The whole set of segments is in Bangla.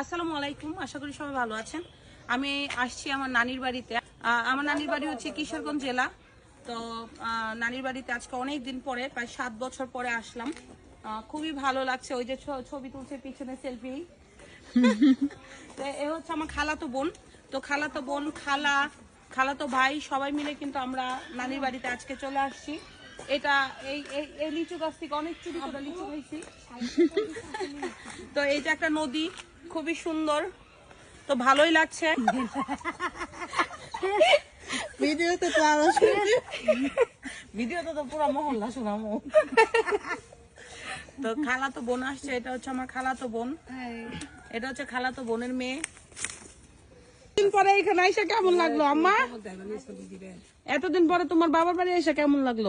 আসসালামু আলাইকুম, আশা করি সবাই ভালো আছেন। আমি আসছি আমার নানির বাড়িতে। আমার নানির বাড়ি হচ্ছে কিশোরগঞ্জ জেলা। তো নানির বাড়িতে আজকে অনেক দিন পরে, প্রায় সাত বছর পরে আসলাম। খুবই ভালো লাগছে ওই যে ছবি তুলছে পিছনে সেলফি। তো এ হচ্ছে আমার খালাতো বোন। তো খালাতো বোন, খালা, খালাতো ভাই সবাই মিলে কিন্তু আমরা নানির বাড়িতে আজকে চলে আসছি। এটা এই এই- লিচু গাছ থেকে অনেক চুরি করে লিচু খাইছি। তো এই যে একটা নদী খুবই সুন্দর। তো ভালোই লাগছে। ভিডিওতে তো শুনে ভিডিওতে তো পুরো মহল্লা শোনামো তো খালাতো বোন আসছে এটা হচ্ছে আমার খালাতো বোন। এটা হচ্ছে খালাতো বোনের মেয়ে। পরে এখানে এসে কেমন লাগল আম্মা? এতদিন পরে তোমার বাবার বাড়ি এসে কেমন লাগল?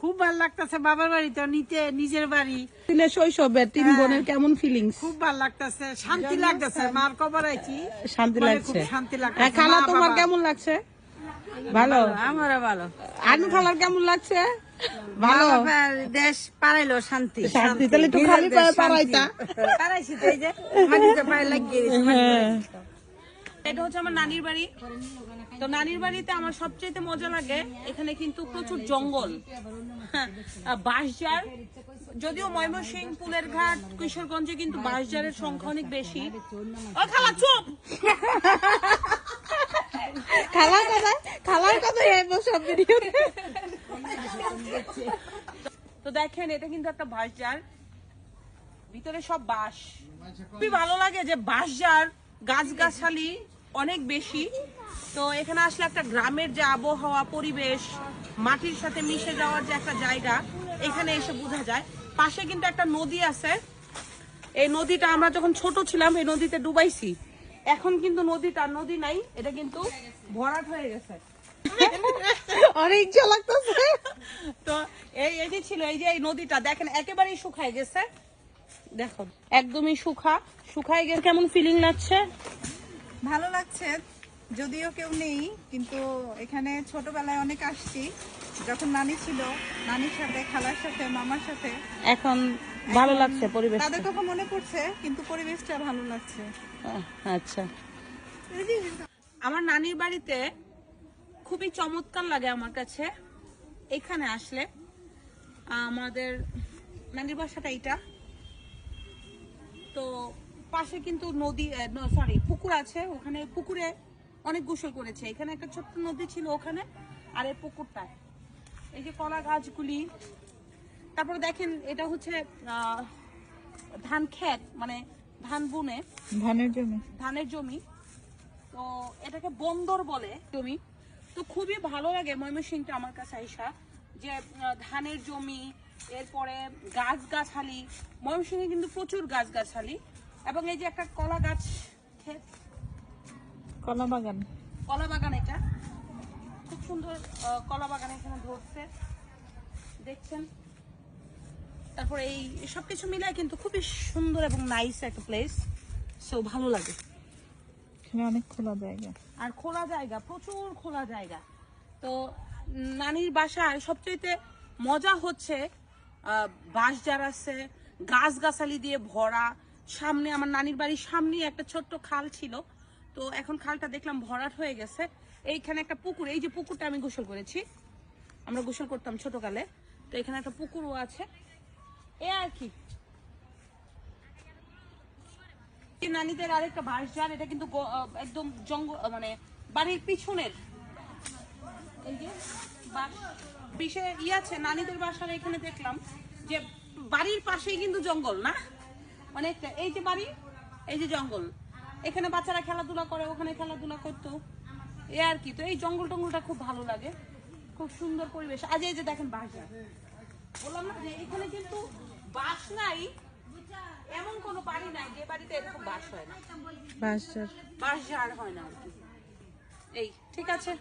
খুব ভালো লাগতেছে বাবার বাড়িতে নিতে নিজের বাড়ি। দিলে শৈশবে তিন বোনের কেমন ফিলিংস খুব ভালো লাগতেছে শান্তি লাগতেছে মার কবর আইছি। শান্তি মানে লাগছে। শান্তি লাগছে। হ্যাঁ, খালা তোমার কেমন লাগছে? ভালো? আমারও ভালো। আনু খালার কেমন লাগছে? ভালো? দেশ পারাইলো শান্তি। শান্তি তাহলে একটু খালি পারাইতা। পারাইছি তো এই যে মাটিতে পায়ে লাগিয়ে দিয়েছি, মাটিতে লাগিয়েছি। এটা হচ্ছে আমার নানির বাড়ি। তো নানির বাড়িতে আমার সবচেয়ে মজা লাগে এখানে কিন্তু প্রচুর জঙ্গল। হ্যাঁ, বাঁশঝাড় যদিও ময়মনসিং পুলের ঘাট কিশোরগঞ্জে কিন্তু বাঁশঝাড়ের সংখ্যা অনেক বেশি। ও খালা চুপ! খালার কথা খালার কথা সব ভিডিওতে তো দেখেন এটা কিন্তু একটা বাঁশঝাড়। ভিতরে সব বাঁশ। খুবই ভালো লাগে যে বাঁশঝাড় গাছগাছালি অনেক বেশি। তো এখানে আসলে একটা গ্রামের যে আবহাওয়া পরিবেশ মাটির সাথে মিশে যাওয়ার যে একটা জায়গা এখানে এসে বোঝা যায়। পাশে কিন্তু একটা নদী আছে। এই নদীটা আমরা যখন ছোট ছিলাম এই নদীতে ডুবাইছি। এখন কিন্তু নদীটা নদী নাই এটা কিন্তু ভরাট হয়ে গেছে। অনেক ইচ্ছা লাগতেছে। তো এই এই যে ছিল এই যে এই নদীটা দেখেন একেবারেই শুকায় গেছে। দেখো একদমই শুখা। শুকায় গেছে কেমন ফিলিং লাগছে? ভালো লাগছে যদিও কেউ নেই কিন্তু এখানে ছোটবেলায় অনেক আসছি। যখন নানি ছিল নানির সাথে খালার সাথে মামার সাথে। এখন ভালো লাগছে পরিবেশ তাদের কথা মনে পড়ছে কিন্তু পরিবেশটা ভালো লাগছে। আচ্ছা। আমার নানির বাড়িতে খুবই চমৎকার লাগে আমার কাছে। এখানে আসলে আমাদের নানির বাসাটা এইটা। তো পাশে কিন্তু নদী সরি পুকুর আছে। ওখানে পুকুরে অনেক গোসল করেছে। এখানে একটা ছোট্ট নদী ছিল ওখানে আর এই পুকুরটায়। এই যে কলা গাছগুলি। তারপরে দেখেন এটা হচ্ছে ধান ক্ষেত মানে ধান বুনে। ধানের জমি। ধানের জমি। তো এটাকে বন্দর বলে জমি। তো খুবই ভালো লাগে ময়মনসিংহটা আমার কাছে আইসা যে ধানের জমি এরপরে গাছ গাছালি ময়মনসিংহে কিন্তু প্রচুর গাছ গাছালি এবং এই যে একটা কলা গাছ ক্ষেত। কলা বাগান। কলা বাগান এটা। খুব সুন্দর কলা বাগান এখানে ধরছে। দেখছেন? তারপরে এই সবকিছু মিলায় কিন্তু খুবই সুন্দর এবং নাইস একটা প্লেস সো ভালো লাগে। এখানে অনেক খোলা জায়গা। আর খোলা জায়গা প্রচুর খোলা জায়গা। তো নানির বাসায় সবচেয়ে মজা হচ্ছে আহ, বাঁশঝাড় আছে গাছ গাছালি দিয়ে ভরা সামনে, আমার নানির বাড়ির সামনে একটা ছোট্ট খাল ছিল। তো এখন খালটা দেখলাম ভরাট হয়ে গেছে। এইখানে একটা পুকুর, এই যে পুকুরটা আমি গোসল করেছি। আমরা গোসল করতাম ছোটকালে। তো এখানে একটা পুকুরও আছে। এ আর কি। নানিদের আরেকটা বাঁশঝাড় এটা কিন্তু একদম জঙ্গল মানে বাড়ির পিছনের। এই যে বাঁশ- ই আছে, নানিদের বাসার এখানে দেখলাম যে বাড়ির পাশেই কিন্তু জঙ্গল, না? অনেকটা এই যে বাড়ি এই যে জঙ্গল। এখানে বাচ্চারা খেলাধুলা করে ওখানে খেলাধুলা করতো। এ আর কি তো এই জঙ্গল টঙ্গলটা খুব ভালো লাগে। খুব সুন্দর পরিবেশ। আজ এই যে দেখেন বাঁশঝাড় বললাম না যে এখানে কিন্তু বাস নাই। এমন কোনো বাড়ি নাই যে বাড়িতে এরকম বাস হয় না। বাস ঝাড় হয় না আর কি। এই ঠিক আছে?